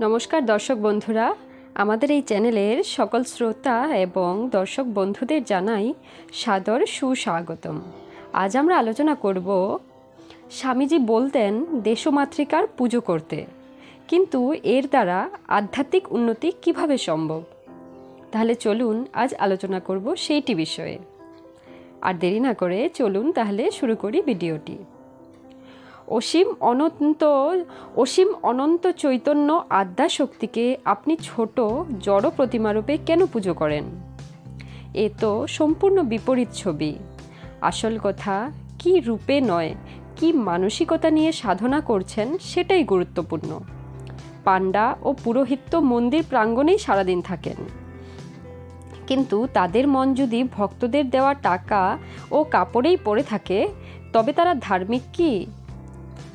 নমস্কার দর্শক বন্ধুরা। আমাদের এই চ্যানেলের সকল শ্রোতা এবং দর্শক বন্ধুদের জানাই সাদর সুস্বাগতম। আজ আমরা আলোচনা করব, স্বামীজি বলতেন দেশমাতৃকার পুজো করতে। কিন্তু এর দ্বারা আধ্যাত্মিক উন্নতি কীভাবে সম্ভব? তাহলে চলুন আজ আলোচনা করব সেইটি বিষয়ে। আর দেরি না করে চলুন তাহলে শুরু করি ভিডিওটি। অসীম অনন্ত অসীম অনন্ত চৈতন্য আদ্যা শক্তিকে আপনি ছোট জড় প্রতিমারূপে কেন পুজো করেন? এ তো সম্পূর্ণ বিপরীত ছবি। আসল কথা, কি রূপে নয়, কি মানসিকতা নিয়ে সাধনা করছেন সেটাই গুরুত্বপূর্ণ। পাণ্ডা ও পুরোহিত্য মন্দির প্রাঙ্গণেই সারাদিন থাকেন। কিন্তু তাদের মন যদি ভক্তদের দেওয়া টাকা ও কাপড়েই পড়ে থাকে, তবে তারা ধার্মিক কি?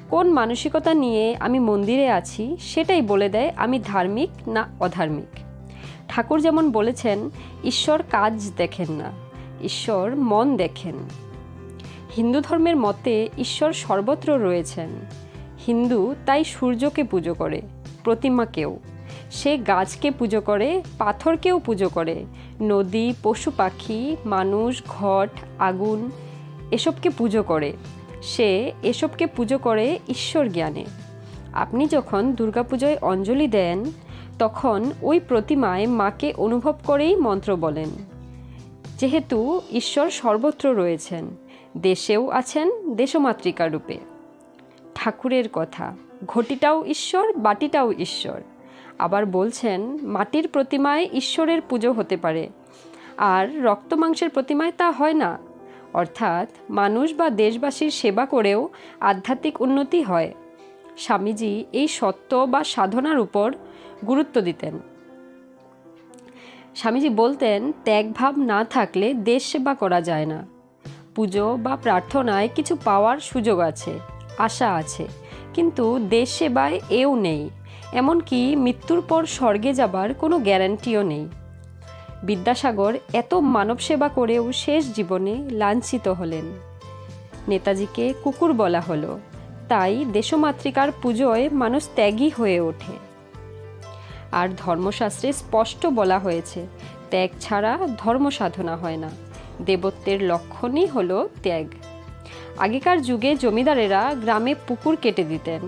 কোন মানসিকতা নিয়ে আমি মন্দিরে আছি সেটাই বলে দেয় আমি ধার্মিক না অধার্মিক। ঠাকুর যেমন বলেছেন, ঈশ্বর কাজ দেখেন না, ঈশ্বর মন দেখেন। হিন্দু ধর্মের মতে ঈশ্বর সর্বত্র রয়েছেন। হিন্দু তাই সূর্যকে পুজো করে প্রতিমাকেও সে গাছকে পুজো করে, পাথরকেও পুজো করে। নদী, পশু পাখি, মানুষ, ঘট, আগুন, এসবকে পুজো করে। সে এসবকে পুজো করে ঈশ্বর জ্ঞানে। আপনি যখন দুর্গাপুজোয় অঞ্জলি দেন, তখন ওই প্রতিমায় মাকে অনুভব করেই মন্ত্র বলেন, যেহেতু ঈশ্বর সর্বত্র রয়েছেন, দেশেও আছেন দেশমাতৃকা রূপে। ঠাকুরের কথা, ঘটিটাও ঈশ্বর, বাটিটাও ঈশ্বর। আবার বলছেন, মাটির প্রতিমায় ঈশ্বরের পুজো হতে পারে, আর রক্ত মাংসের প্রতিমায় তা হয় না। অর্থাৎ মানুষ বা দেশবাসীর সেবা করেও আধ্যাত্মিক উন্নতি হয়। স্বামীজি এই সত্য বা সাধনার উপর গুরুত্ব দিতেন। স্বামীজি বলতেন ত্যাগভাব না থাকলে দেশ সেবা করা যায় না। পুজো বা প্রার্থনায় কিছু পাওয়ার সুযোগ আছে, আশা আছে, কিন্তু দেশ সেবায় এও নেই। এমনকি মৃত্যুর পর স্বর্গে যাবার কোনো গ্যারান্টিও নেই। বিদ্যাসাগর এত মানব সেবা করেও শেষ জীবনে লাঞ্ছিত হলেন। নেতাজিকে কুকুর বলা হলো, তাই দেশমাতৃকার পুজোয় মানুষ ত্যাগী হয়ে ওঠে। আর ধর্মশাস্ত্রে স্পষ্ট বলা হয়েছে, ত্যাগ ছাড়া ধর্ম সাধনা হয় না, দেবত্বের লক্ষণই হলো ত্যাগ। আগেকার যুগে জমিদারেরা গ্রামে পুকুর কেটে দিতেন,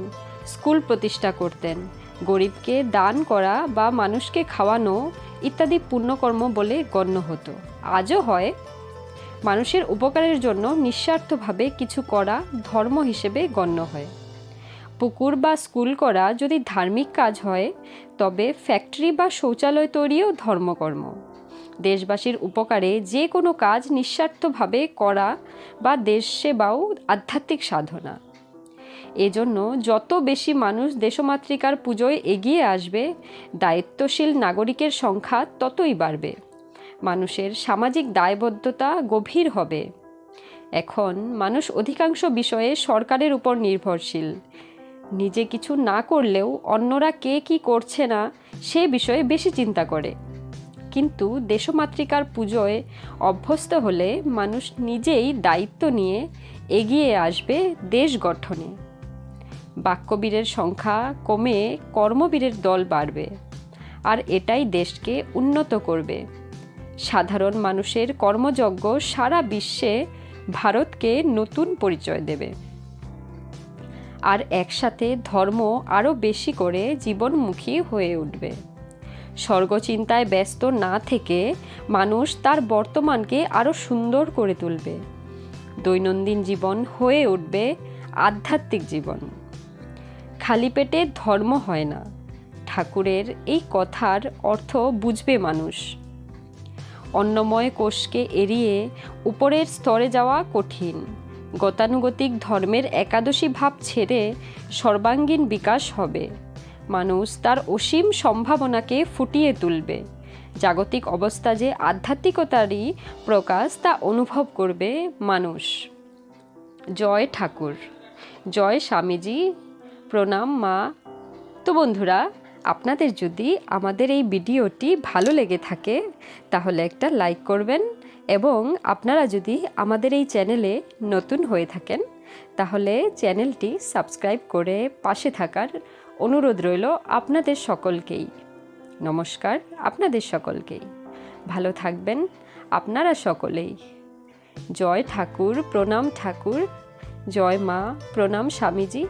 স্কুল প্রতিষ্ঠা করতেন, গরিবকে দান করা বা মানুষকে খাওয়ানো ইত্যাদি পুণ্যকর্ম বলে গণ্য হতো। আজও হয়। মানুষের উপকারের জন্য নিঃস্বার্থভাবে কিছু করা ধর্ম হিসেবে গণ্য হয়। পুকুর বা স্কুল করা যদি ধার্মিক কাজ হয়, তবে ফ্যাক্টরি বা শৌচালয় তৈরিও ধর্মকর্ম। দেশবাসীর উপকারে যে কোনো কাজ নিঃস্বার্থভাবে করা বা দেশ সেবাও আধ্যাত্মিক সাধনা। এজন্য যত বেশি মানুষ দেশমাতৃকার পুজোয় এগিয়ে আসবে, দায়িত্বশীল নাগরিকের সংখ্যা ততই বাড়বে। মানুষের সামাজিক দায়বদ্ধতা গভীর হবে। এখন মানুষ অধিকাংশ বিষয়ে সরকারের উপর নির্ভরশীল। নিজে কিছু না করলেও অন্যরা কে কি করছে না, সে বিষয়ে বেশি চিন্তা করে। কিন্তু দেশমাতৃকার পুজোয় অভ্যস্ত হলে মানুষ নিজেই দায়িত্ব নিয়ে এগিয়ে আসবে দেশ গঠনে। বাক্যবীরের সংখ্যা কমে কর্মবীরের দল বাড়বে। আর এটাই দেশকে উন্নত করবে। সাধারণ মানুষের কর্মযজ্ঞ সারা বিশ্বে ভারতকে নতুন পরিচয় দেবে। আর একসাথে ধর্ম আরও বেশি করে জীবনমুখী হয়ে উঠবে। স্বর্গচিন্তায় ব্যস্ত না থেকে মানুষ তার বর্তমানকে আরও সুন্দর করে তুলবে। দৈনন্দিন জীবন হয়ে উঠবে আধ্যাত্মিক জীবন। খালি পেটে ধর্ম হয় না। ঠাকুরের এই কথার অর্থ বুঝবে মানুষ। অন্নময় কোষকে এড়িয়ে উপরের স্তরে যাওয়া কঠিন। গতানুগতিক ধর্মের একাদশী ভাব ছেড়ে সর্বাঙ্গীন বিকাশ হবে। মানুষ তার অসীম সম্ভাবনাকে ফুটিয়ে তুলবে। জাগতিক অবস্থা যে আধ্যাত্মিকতারই প্রকাশ তা অনুভব করবে মানুষ। জয় ঠাকুর। জয় স্বামীজি। প্রণাম, মা। তো বন্ধুরা, আপনাদের যদি আমাদের এই ভিডিওটি ভালো লেগে থাকে, তাহলে একটা লাইক করবেন এবং আপনারা যদি আমাদের এই চ্যানেলে নতুন হয়ে থাকেন, তাহলে চ্যানেলটি সাবস্ক্রাইব করে পাশে থাকার অনুরোধ রইল আপনাদের সকলকেই। নমস্কার আপনাদের সকলকেই। ভালো থাকবেন আপনারা সকলেই। জয় ঠাকুর, প্রণাম ঠাকুর। জয় মা, প্রণাম স্বামীজি।